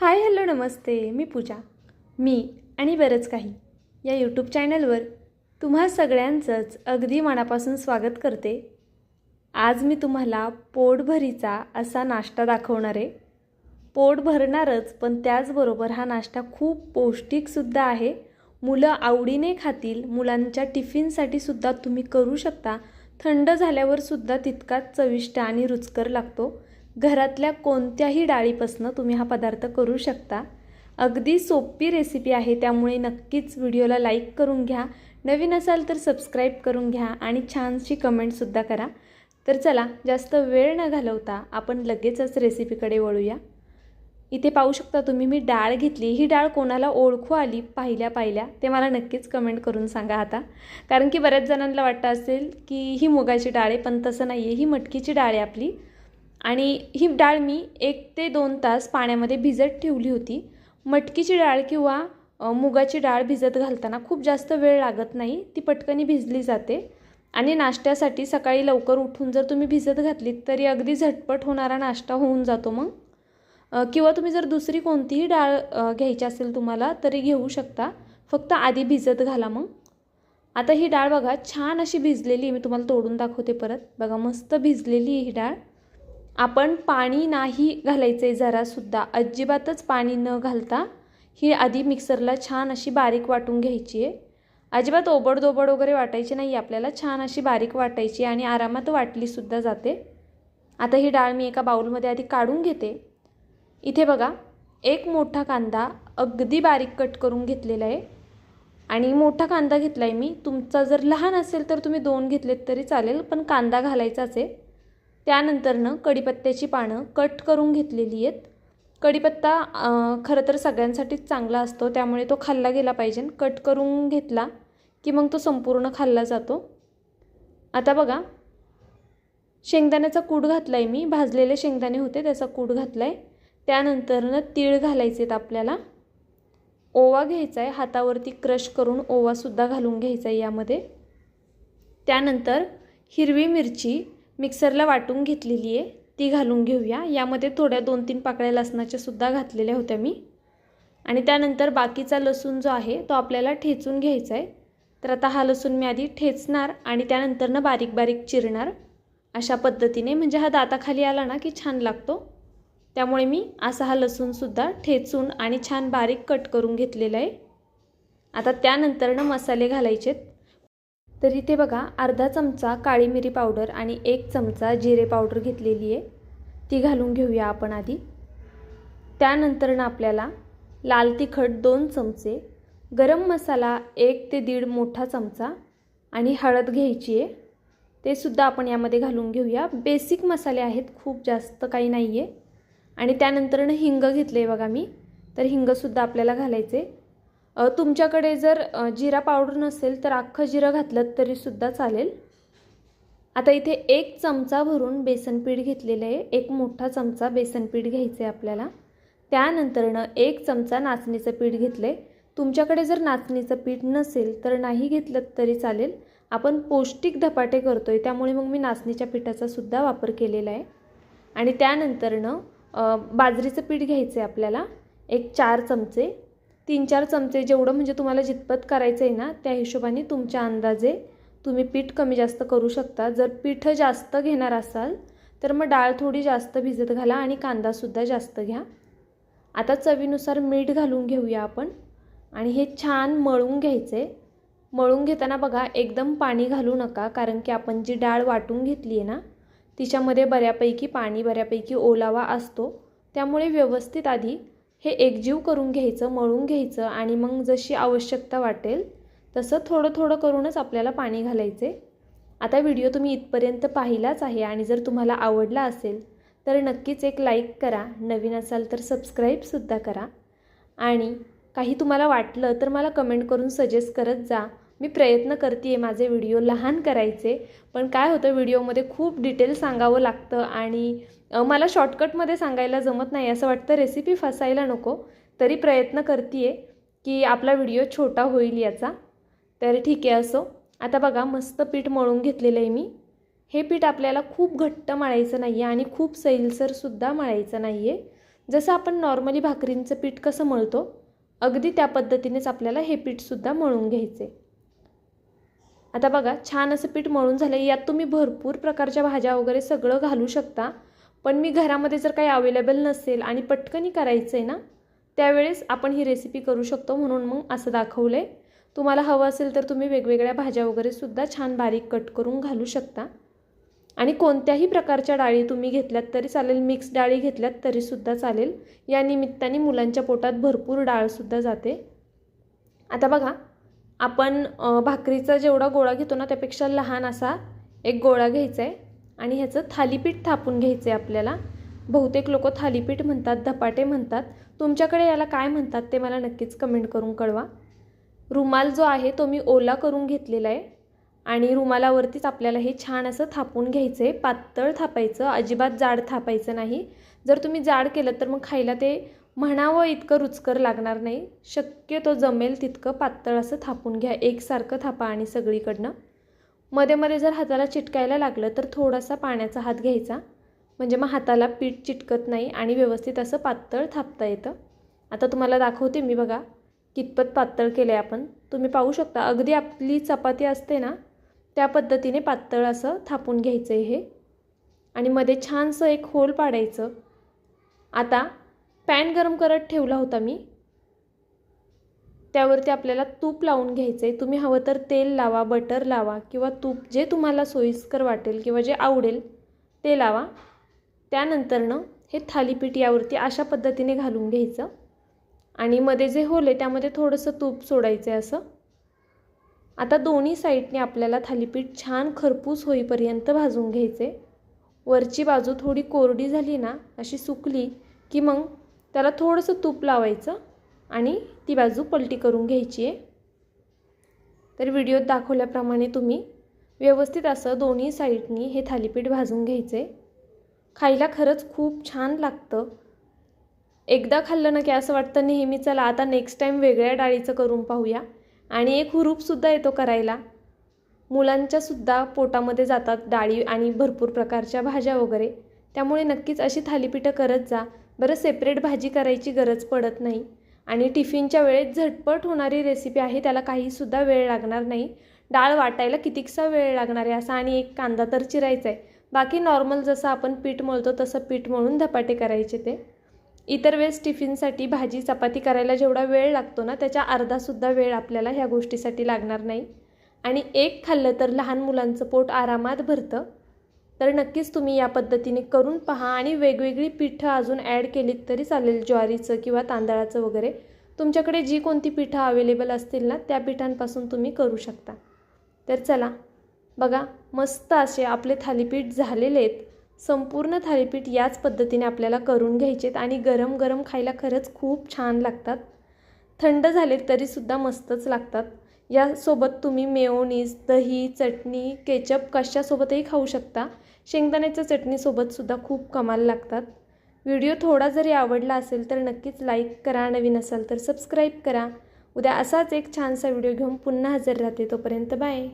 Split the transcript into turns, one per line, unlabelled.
Hi hello नमस्ते. मी पूजा. मी आणि बरंच काही या यूट्यूब चॅनलवर तुम्हा सगळ्यांचंच अगदी मनापासून स्वागत करते. आज मी तुम्हाला पोटभरीचा असा नाश्ता दाखवणार आहे. पोट भरणारच पण त्याचबरोबर हा नाश्ता खूप पौष्टिकसुद्धा आहे. मुलं आवडीने खातील मुलांच्या टिफिनसाठी सुद्धा तुम्ही करू शकता. थंड झाल्यावर सुद्धा तितकाच चविष्ट आणि रुचकर लागतो. घरातल्या कोणत्याही डाळीपासनं तुम्ही हा पदार्थ करू शकता. अगदी सोपी रेसिपी आहे त्यामुळे नक्कीच व्हिडिओला लाईक करून घ्या. नवीन असाल तर सबस्क्राईब करून घ्या आणि छानशी कमेंटसुद्धा करा. तर चला जास्त वेळ न घालवता आपण लगेचच रेसिपीकडे वळूया. इथे पाहू शकता तुम्ही मी डाळ घेतली. ही डाळ कोणाला ओळखू आली? पाहिल्या पाहिल्या. ते मला नक्कीच कमेंट करून सांगा आता. कारण की बऱ्याच जणांना वाटतं असेल की ही मुगाची डाळ आहे पण तसं नाही आहे ही मटकीची डाळ आहे आपली. आणि ही डाळ मी एक ते दोन तास पाण्यामध्ये भिजत ठेवली होती. मटकीची डाळ किंवा मुगाची डाळ भिजत घालताना खूप जास्त वेळ लागत नाही ती पटकनी भिजली जाते. आणि नाश्त्यासाठी सकाळी लवकर उठून जर तुम्ही भिजत घातलीत तरी अगदी झटपट होणारा नाश्ता होऊन जातो मग. किंवा तुम्ही जर दुसरी कोणतीही डाळ घ्यायची असेल तुम्हाला तरी घेऊ शकता. फक्त आधी भिजत घाला मग. आता ही डाळ बघा छान अशी भिजलेली मी तुम्हाला तोडून दाखवते परत. बघा मस्त भिजलेली आहे ही डाळ. आपण पाणी नाही घालायचं आहे जरासुद्धा. अजिबातच पाणी न घालता ही आधी मिक्सरला छान अशी बारीक वाटून घ्यायची आहे. अजिबात ओबडदोबड वगैरे वाटायची नाही आपल्याला छान अशी बारीक वाटायची आणि आरामात वाटलीसुद्धा जाते. आता ही डाळ मी एका बाऊलमध्ये आधी काढून घेते. इथे बघा एक मोठा कांदा अगदी बारीक कट करून घेतलेला आहे. आणि मोठा कांदा घेतला आहे मी. तुमचा जर लहान असेल तर तुम्ही दोन घेतलेत तरी चालेल पण कांदा घालायचाच आहे. त्यानंतरनं कढीपत्त्याची पानं कट करून घेतलेली आहेत. कढीपत्ता खरं तर सगळ्यांसाठीच चांगला असतो त्यामुळे तो खाल्ला गेला पाहिजे. कट करून घेतला की मग तो संपूर्ण खाल्ला जातो. आता बघा शेंगदाण्याचा कूट घातला आहे मी. भाजलेले शेंगदाणे होते त्याचा कूट घातला आहे त्यानंतरनं तीळ घालायचे आहेत आपल्याला. ओवा घ्यायचा आहे हातावरती क्रश करून ओवासुद्धा घालून घ्यायचा आहे यामध्ये. त्यानंतर हिरवी मिरची मिक्सरला वाटून घेतलेली आहे. ती घालून घेऊया. यामध्ये थोड्या दोन तीन पाकळ्या लसणाच्या सुद्धा घातलेल्या होत्या मी. आणि त्यानंतर बाकीचा लसूण जो आहे तो आपल्याला ठेचून घ्यायचा आहे. तर आता हा लसूण मी आधी ठेचणार आणि त्यानंतरनं बारीक बारीक चिरणार अशा पद्धतीने. म्हणजे हा दाताखाली आला ना की छान लागतो. त्यामुळे मी असा हा लसूणसुद्धा ठेचून आणि छान बारीक कट करून घेतलेला आहे. आता त्यानंतरनं मसाले घालायचेत. तर इथे बघा अर्धा चमचा काळी मिरी पावडर आणि एक चमचा जिरे पावडर घेतलेली आहे. ती घालून घेऊया आपण आधी. त्यानंतरनं आपल्याला लाल तिखट दोन चमचे गरम मसाला एक ते दीड मोठा चमचा आणि हळद घ्यायची आहे. ते सुद्धा आपण यामध्ये घालून घेऊया. बेसिक मसाले आहेत खूप जास्त काही नाही आहे आणि त्यानंतरनं हिंग घेतले बघा मी. तर हिंगसुद्धा आपल्याला घालायचे तुमच्याकडे जर जिरा पावडर नसेल तर अख्खं जिरं घातलं तरीसुद्धा चालेल. आता इथे एक चमचा भरून बेसनपीठ घेतलेलं आहे. एक मोठा चमचा बेसनपीठ घ्यायचं आहे आपल्याला. त्यानंतरनं एक चमचा नाचणीचं पीठ घेतलं आहे तुमच्याकडे जर नाचणीचं पीठ नसेल तर नाही घेतलं तरी चालेल. आपण पौष्टिक धपाटे करतो आहे त्यामुळे मग मी नाचणीच्या पिठाचा सुद्धा वापर केलेला आहे. आणि त्यानंतरनं बाजरीचं पीठ घ्यायचं आहे आपल्याला. एक चार चमचे. तीन चार चमचे जेवढं म्हणजे तुम्हाला जितपत करायचं आहे ना त्या हिशोबाने तुमच्या अंदाजे तुम्ही पीठ कमी जास्त करू शकता. जर पीठ जास्त घेणार असाल तर मग डाळ थोडी जास्त भिजत घाला आणि कांदासुद्धा जास्त घ्या. आता चवीनुसार मीठ घालून घेऊया आपण. आणि हे छान मळून घ्यायचे मळून घेताना बघा एकदम पाणी घालू नका कारण की आपण जी डाळ वाटून घेतली आहे ना तिच्यामध्ये बऱ्यापैकी पाणी बऱ्यापैकी ओलावा असतो. त्यामुळे व्यवस्थित आधी हे एकजीव करून घ्यायचं मळून घ्यायचं आणि मग जशी आवश्यकता वाटेल तसं थोडं थोडं करूनच आपल्याला पाणी घालायचे. आता व्हिडिओ तुम्ही इथपर्यंत पाहिलाच आहे आणि जर तुम्हाला आवडला असेल तर नक्कीच एक लाईक करा नवीन असाल तर सबस्क्राईबसुद्धा करा. आणि काही तुम्हाला वाटलं तर मला कमेंट करून सजेस्ट करत जा. मी प्रयत्न करते आहे माझे व्हिडिओ लहान करायचे पण काय होतं व्हिडिओमध्ये खूप डिटेल सांगावं लागतं आणि मला शॉर्टकटमध्ये सांगायला जमत नाही. असं वाटतं रेसिपी फसायला नको. तरी प्रयत्न करते आहे की आपला व्हिडिओ छोटा होईल याचा. तर ठीक आहे असो. आता बघा मस्त पीठ मळून घेतलेलं आहे मी. हे पीठ आपल्याला खूप घट्ट मळायचं नाही आहे आणि खूप सैलसरसुद्धा मळायचं नाही आहे जसं आपण नॉर्मली भाकरींचं पीठ कसं मळतो अगदी त्या पद्धतीनेच आपल्याला हे पीठसुद्धा मळून घ्यायचे आता बघा छान असं पीठ मळून झालं यात तुम्ही भरपूर प्रकारच्या भाज्या वगैरे सगळं घालू शकता. पण मी घरामध्ये जर काही अवेलेबल नसेल आणि पटकनी करायचं आहे ना त्यावेळेस आपण ही रेसिपी करू शकतो म्हणून मग असं दाखवलं आहे तुम्हाला हवं असेल तर तुम्ही वेगवेगळ्या भाज्या वगैरे सुद्धा छान बारीक कट करून घालू शकता. आणि कोणत्याही प्रकारच्या डाळी तुम्ही घेतल्यात तरी चालेल मिक्स डाळी घेतल्यात तरीसुद्धा चालेल. या निमित्ताने मुलांच्या पोटात भरपूर डाळसुद्धा जाते. आता बघा आपण भाकरीचा जेवढा गोळा घेतो ना त्यापेक्षा लहान असा एक गोळा घ्यायचा आहे आणि ह्याचं थालीपीठ थापून घ्यायचं आहे आपल्याला. बहुतेक लोक थालीपीठ म्हणतात धपाटे म्हणतात. तुमच्याकडे याला काय म्हणतात ते मला नक्कीच कमेंट करून कळवा. रुमाल जो आहे तो मी ओला करून घेतलेला आहे आणि रुमालावरतीच आपल्याला हे छान असं थापून घ्यायचं आहे पातळ थापायचं अजिबात जाड थापायचं नाही. जर तुम्ही जाड केलं तर मग खायला ते म्हणावं इतकं रुचकर लागणार नाही. शक्यतो जमेल तितकं पातळ असं थापून घ्या. एकसारखं थापा आणि सगळीकडनं. मध्ये मध्ये जर हाताला चिटकायला लागलं तर थोडासा पाण्याचा हात घ्यायचा. म्हणजे मग हाताला पीठ चिटकत नाही आणि व्यवस्थित असं पातळ थापता येतं. आता तुम्हाला दाखवते मी बघा कितपत पातळ केलं आहे आपण. तुम्ही पाहू शकता अगदी आपली चपाती असते ना त्या पद्धतीने पातळ असं थापून घ्यायचं आहे हे. आणि मध्ये छानसं एक होल पाडायचं. आता पॅन गरम करत ठेवला होता मी. त्यावरती आपल्याला तूप लावून घ्यायचं आहे तुम्ही हवं तर तेल लावा बटर लावा किंवा तूप जे तुम्हाला सोयीस्कर वाटेल किंवा जे आवडेल ते लावा. त्यानंतरनं हे थालीपीठ यावरती अशा पद्धतीने घालून घ्यायचं. आणि मध्ये जे होले त्यामध्ये थोडंसं तूप सोडायचं आहे असं. आता दोन्ही साईडने आपल्याला थालीपीठ छान खरपूस होईपर्यंत भाजून घ्यायचे वरची बाजू थोडी कोरडी झाली ना अशी सुकली की मग त्याला थोडंसं तूप लावायचं. आणि ती बाजू पलटी करून घ्यायची आहे. तर व्हिडिओत दाखवल्याप्रमाणे तुम्ही व्यवस्थित असं दोन्ही साईडनी हे थालीपीठ भाजून घ्यायचे खायला खरंच खूप छान लागतं. एकदा खाल्लं ना की असं वाटतं नेहमी चला आता नेक्स्ट टाईम वेगळ्या डाळीचं करून पाहूया. आणि एक हुरूपसुद्धा येतो करायला. मुलांच्यासुद्धा पोटामध्ये जातात डाळी आणि भरपूर प्रकारच्या भाज्या वगैरे. त्यामुळे नक्कीच अशी थालीपीठं करत जा. बरं सेपरेट भाजी करायची गरज पडत नाही. आणि टिफिनच्या वेळेत झटपट होणारी रेसिपी आहे त्याला काहीसुद्धा वेळ लागणार नाही. डाळ वाटायला कितीकसा वेळ लागणार आहे असा आणि एक कांदा तर चिरायचा आहे बाकी नॉर्मल जसं आपण पीठ मळतो तसं पीठ मळून धपाटे करायचे ते. इतर वेळेस टिफिनसाठी भाजी चपाती करायला जेवढा वेळ लागतो ना त्याच्या अर्धासुद्धा वेळ आपल्याला ह्या गोष्टीसाठी लागणार नाही. आणि एक खाल्लं तर लहान मुलांचं पोट आरामात भरतं. तर नक्कीच तुम्ही या पद्धतीने करून पहा आणि वेगवेगळी पिठं अजून ॲड केलीत तरी चालेल ज्वारीचं किंवा तांदळाचं वगैरे. तुमच्याकडे जी कोणती पिठं अवेलेबल असतील ना त्या पिठांपासून तुम्ही करू शकता. तर चला बघा मस्त असे आपले थालीपीठ झालेले आहेत. संपूर्ण थालीपीठ याच पद्धतीने आपल्याला करून घ्यायचेत आणि गरम गरम खायला खरंच खूप छान लागतात. थंड झाले तरीसुद्धा मस्तच लागतात. यासोबत तुम्ही मेयोनीज दही चटणी केचप कशासोबतही खाऊ शकता. शेंगदाण्याच्या चटणीसोबतसुद्धा खूप कमाल लागतात. व्हिडिओ थोडा जरी आवडला असेल तर नक्कीच लाईक करा नवीन असाल तर सबस्क्राईब करा. उद्या असाच एक छानसा व्हिडिओ घेऊन पुन्हा हजर राहते तोपर्यंत बाय.